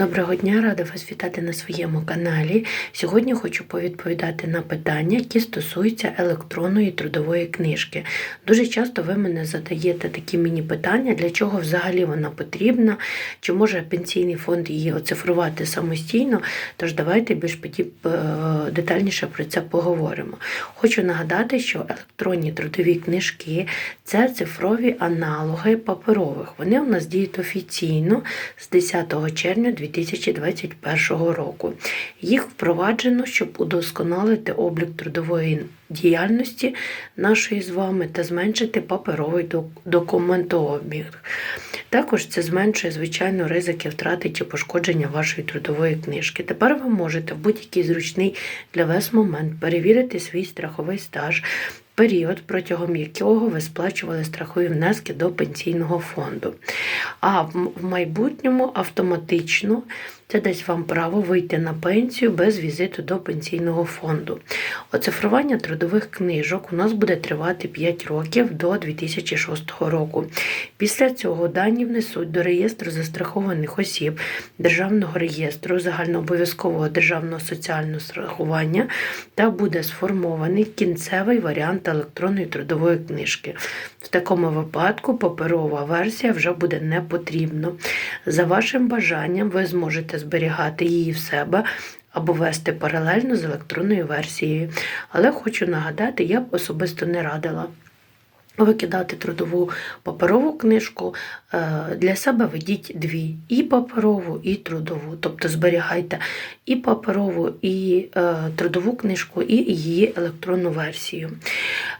Доброго дня, рада вас вітати на своєму каналі. Сьогодні хочу повідповідати на питання, які стосуються електронної трудової книжки. Дуже часто ви мене задаєте такі мені питання, для чого взагалі вона потрібна, чи може пенсійний фонд її оцифрувати самостійно. Тож давайте більш е, детальніше про це поговоримо. Хочу нагадати, що електронні трудові книжки це цифрові аналоги паперових. Вони у нас діють офіційно з 10 червня 2021 року. Їх впроваджено, щоб удосконалити облік трудової діяльності нашої з вами та зменшити паперовий документообіг. Також це зменшує, звичайно, ризики втрати чи пошкодження вашої трудової книжки. Тепер ви можете в будь-який зручний для вас момент перевірити свій страховий стаж, період, протягом якого ви сплачували страхові внески до пенсійного фонду. А в майбутньому автоматично це дасть вам право вийти на пенсію без візиту до пенсійного фонду. Оцифрування трудових книжок у нас буде тривати 5 років до 2006 року. Після цього дані внесуть до реєстру застрахованих осіб, Державного реєстру загальнообов'язкового державного соціального страхування та буде сформований кінцевий варіант електронної трудової книжки. В такому випадку паперова версія вже буде не потрібна. За вашим бажанням ви зможете зберігати її в себе або вести паралельно з електронною версією. Але хочу нагадати, я б особисто не радила. Викидати трудову паперову книжку Е, для себе ведіть дві: і паперову, і трудову. Тобто зберігайте і паперову, і е, трудову книжку, і її електронну версію.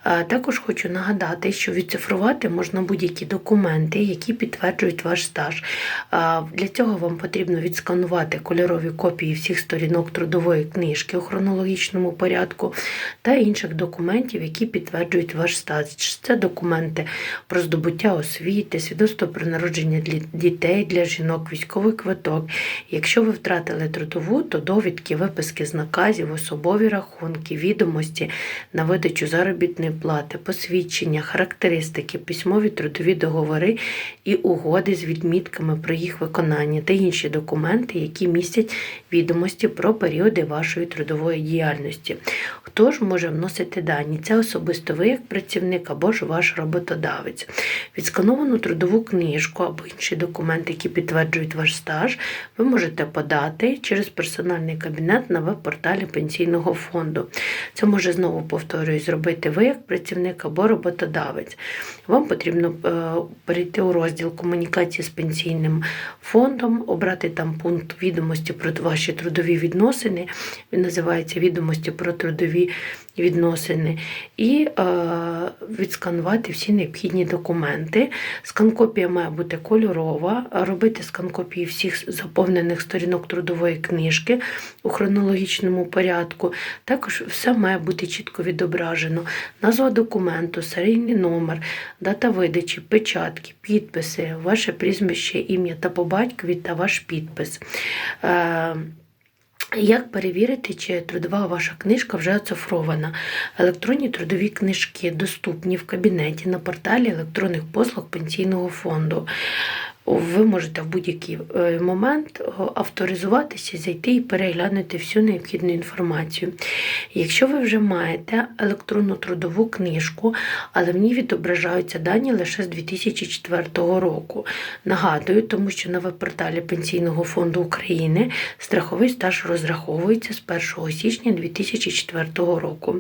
Е, Також хочу нагадати, що відцифрувати можна будь-які документи, які підтверджують ваш стаж. Для цього вам потрібно відсканувати кольорові копії всіх сторінок трудової книжки у хронологічному порядку та інших документів, які підтверджують ваш стаж. Це документи про здобуття освіти, свідоцтво про народження дітей для жінок, військовий квиток. Якщо ви втратили трудову, то довідки, виписки з наказів, особові рахунки, відомості на видачу заробітної плати, посвідчення, характеристики, письмові трудові договори і угоди з відмітками про їх виконання та інші документи, які містять відомості про періоди вашої трудової діяльності. Хто ж може вносити дані? Це особисто ви як працівник або ж ваш роботодавець. Відскановану трудову книжку або інші документи, які підтверджують ваш стаж, ви можете подати через персональний кабінет на веб-порталі пенсійного фонду. Це може знову повторюю, зробити ви як працівник або роботодавець. Вам потрібно е, перейти у розділ комунікації з пенсійним фондом, обрати там пункт відомості про ваші трудові відносини. Він називається відомості про трудові відносини, і е, відсканувати всі необхідні документи. Сканкопія має бути кольорова, робити сканкопії всіх заповнених сторінок трудової книжки у хронологічному порядку. Також все має бути чітко відображено. Назва документу, серійний номер, дата видачі, печатки, підписи, ваше прізвище, ім'я та по батькові та ваш підпис. Як перевірити, чи трудова ваша книжка вже оцифрована? Електронні трудові книжки доступні в кабінеті на порталі електронних послуг пенсійного фонду. Ви можете в будь-який е, момент авторизуватися, зайти і переглянути всю необхідну інформацію. Якщо ви вже маєте електронну трудову книжку, але в ній відображаються дані лише з 2004 року. Нагадую, тому що на веб-порталі Пенсійного фонду України страховий стаж розраховується з 1 січня 2004 року.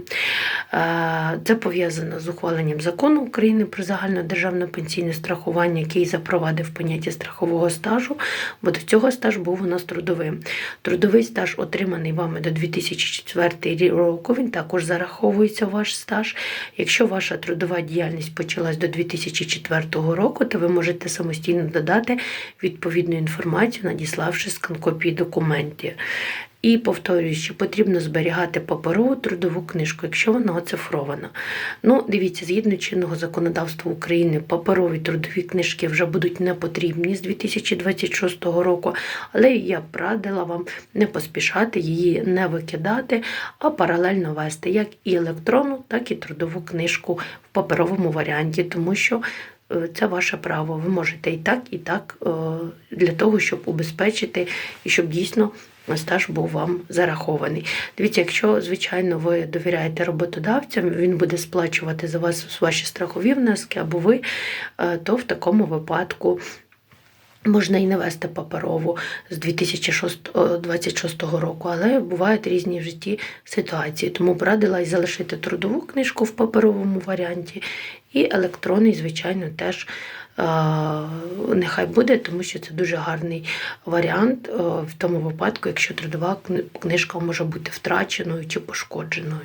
Е, Це пов'язано з ухваленням закону України про загальнодержавне пенсійне страхування, який запровадив поняття страхового стажу, бо до цього стаж був у нас трудовим. Трудовий стаж, отриманий вами до 2004 року, він також зараховується в ваш стаж. Якщо ваша трудова діяльність почалась до 2004 року, то ви можете самостійно додати відповідну інформацію, надіславши скан-копії документів. І повторюю, що потрібно зберігати паперову трудову книжку, якщо вона оцифрована. Ну, дивіться, згідно чинного законодавства України, паперові трудові книжки вже будуть не потрібні з 2026 року, але я б радила вам не поспішати її не викидати, а паралельно вести як і електронну, так і трудову книжку в паперовому варіанті, тому що е, це ваше право. Ви можете і так, і так е, для того, щоб убезпечити і щоб дійсно стаж був вам зарахований. Дивіться, якщо, звичайно, ви довіряєте роботодавцям, він буде сплачувати за вас ваші страхові внески або ви, е, то в такому випадку. Можна і не вести паперову з 2026 року, але бувають різні в житті ситуації. Тому б і залишити трудову книжку в паперовому варіанті, і електронний, звичайно, теж нехай буде, тому що це дуже гарний варіант в тому випадку, якщо трудова книжка може бути втраченою чи пошкодженою.